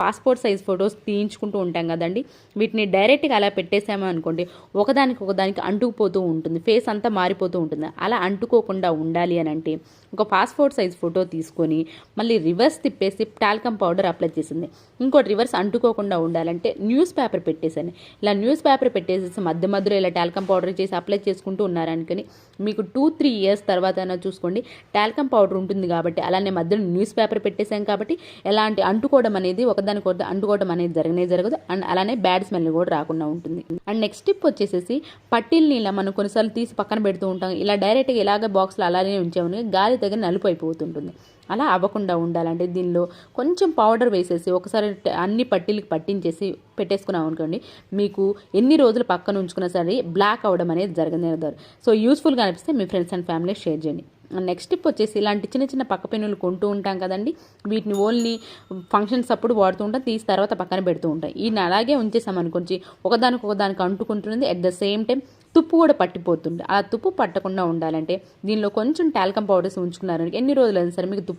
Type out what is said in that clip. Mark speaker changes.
Speaker 1: Passport size photos తీయించుకుంటూ ఉంటాం కదండి. వీటిని డైరెక్ట్గా అలా పెట్టేసాము అనుకోండి ఒకదానికి ఒకదానికి అంటుకుపోతూ ఉంటుంది ఫేస్ అంతా మారిపోతూ ఉంటుంది. అలా అంటుకోకుండా ఉండాలి అని అంటే ఒక పాస్పోర్ట్ సైజ్ ఫోటో తీసుకొని మళ్ళీ రివర్స్ తిప్పేసి టాల్కమ్ పౌడర్ అప్లై చేసింది. ఇంకోటి రివర్స్ అంటుకోకుండా ఉండాలంటే న్యూస్ పేపర్ పెట్టేసాను ఇలా న్యూస్ పేపర్ పెట్టేసేసి మధ్య మధ్యలో ఇలా టాల్కమ్ పౌడర్ చేసి అప్లై చేసుకుంటూ ఉన్నారనుకొని మీకు టూ త్రీ ఇయర్స్ తర్వాత చూసుకోండి. టాల్కమ్ పౌడర్ ఉంటుంది కాబట్టి అలానే మధ్యలో న్యూస్ పేపర్ పెట్టేసాం కాబట్టి ఎలాంటి అంటుకోవడం అనేది ఒకదానికి అంటుకోవడం అనేది జరగనే జరగదు. అండ్ అలానే బ్యాడ్ స్మెల్ కూడా రాకుండా ఉంటుంది. అండ్ నెక్స్ట్ టిప్ వచ్చేసేసి పట్టీల్ని ఇలా మనం కొన్నిసార్లు తీసి పక్కన పెడుతూ ఉంటాం. ఇలా డైరెక్ట్గా ఇలాగ బాక్స్లో అలానే ఉంచామని గాలి దగ్గర నలుపు అయిపోతుంటుంది. అలా అవ్వకుండా ఉండాలంటే దీనిలో కొంచెం పౌడర్ వేసేసి ఒకసారి అన్ని పట్టీలకి పట్టించేసి పెట్టేసుకున్నాం అనుకోండి మీకు ఎన్ని రోజులు పక్కన ఉంచుకున్నా సరే బ్లాక్ అవ్వడం అనేది జరగనేదారు సో యూస్ఫుల్గా అనిపిస్తే మీ ఫ్రెండ్స్ అండ్ ఫ్యామిలీ షేర్ చేయండి. నెక్స్ట్ టిప్ వచ్చేసి ఇలాంటి చిన్న చిన్న పక్క పెన్నులు కొంటూ ఉంటాం కదండి వీటిని ఓన్లీ ఫంక్షన్స్ అప్పుడు వాడుతూ ఉంటాం తీసి తర్వాత పక్కన పెడుతూ ఉంటాం. ఈ అలాగే ఉంచేసాం అనుకోండి ఒకదానికి ఒకదానికి అంటుకుంటుంది అట్ ద సేమ్ టైం తుప్పు కూడా పట్టిపోతుంది. ఆ తుప్పు పట్టకుండా ఉండాలంటే దీనిలో కొంచెం టాల్కమ్ పౌడర్స్ ఉంచుకున్నారని ఎన్ని రోజులైనా సరే మీకు తుప్పు